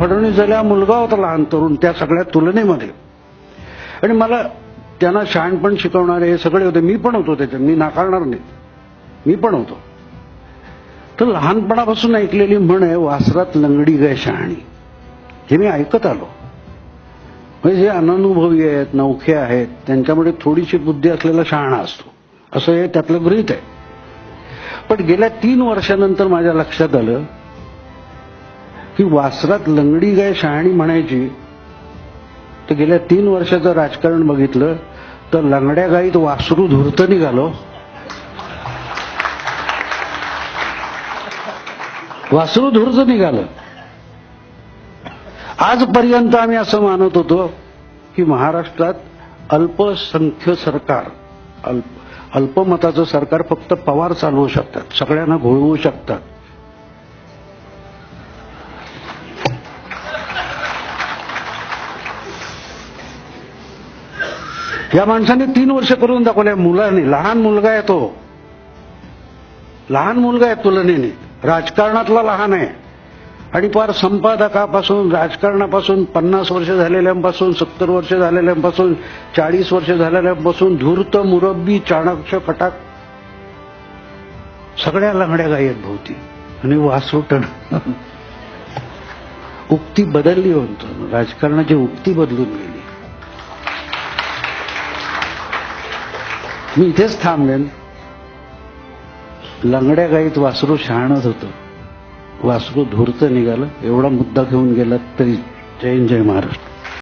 फडणवीस झाल्या मुलगा होता लहान तरुण त्या सगळ्या तुलनेमध्ये. आणि मला त्यांना शहाणपण शिकवणारे हे सगळे होते. मी पण होतो त्याच्यात. मी नाकारणार नाही. मी पण होतो. तर लहानपणापासून ऐकलेली म्हण आहे वासरात लंगडी गाय शहाणी. हे मी ऐकत आलो. म्हणजे जे अननुभवी आहेत नौखे आहेत त्यांच्यामध्ये थोडीशी बुद्धी असलेला शहाणा असतो. असं हे त्यातलं गृहित आहे. पण गेल्या तीन वर्षानंतर माझ्या लक्षात आलं ही वासरात लंगडी गाय शहाणी म्हणायची तर गेल्या तीन वर्षाचं राजकारण बघितलं तर लंगड्या गाईत वासरू धुरत निघालो. वासरू धुरत निघालं. आजपर्यंत आम्ही असं मानत होतो की महाराष्ट्रात अल्पसंख्य सरकार अल्प अल्पमताचं सरकार फक्त पवार चालवू शकतात सगळ्यांना घोळवू शकतात. या माणसाने तीन वर्ष करून दाखवल्या मुलाने. लहान मुलगा आहे तो. लहान मुलगा आहे तुलनेने. राजकारणातला लहान आहे. आणि फार संपादकापासून राजकारणापासून पन्नास वर्ष झालेल्यांपासून सत्तर वर्ष झालेल्यांपासून चाळीस वर्ष झालेल्यांपासून धूर्त मुरब्बी चाणक्य फटाक सगळ्या लंगड्या गायत भोवती. आणि वासोटण. उक्ती बदलली म्हणतो राजकारणाची उक्ती बदलून गेली. मी इथेच थांबलेन लंगड्या गाईत वासरू शहाणत होतं. वासरू धूर्त निघालं. एवढा मुद्दा घेऊन गेला तरी जय जय महाराष्ट्र.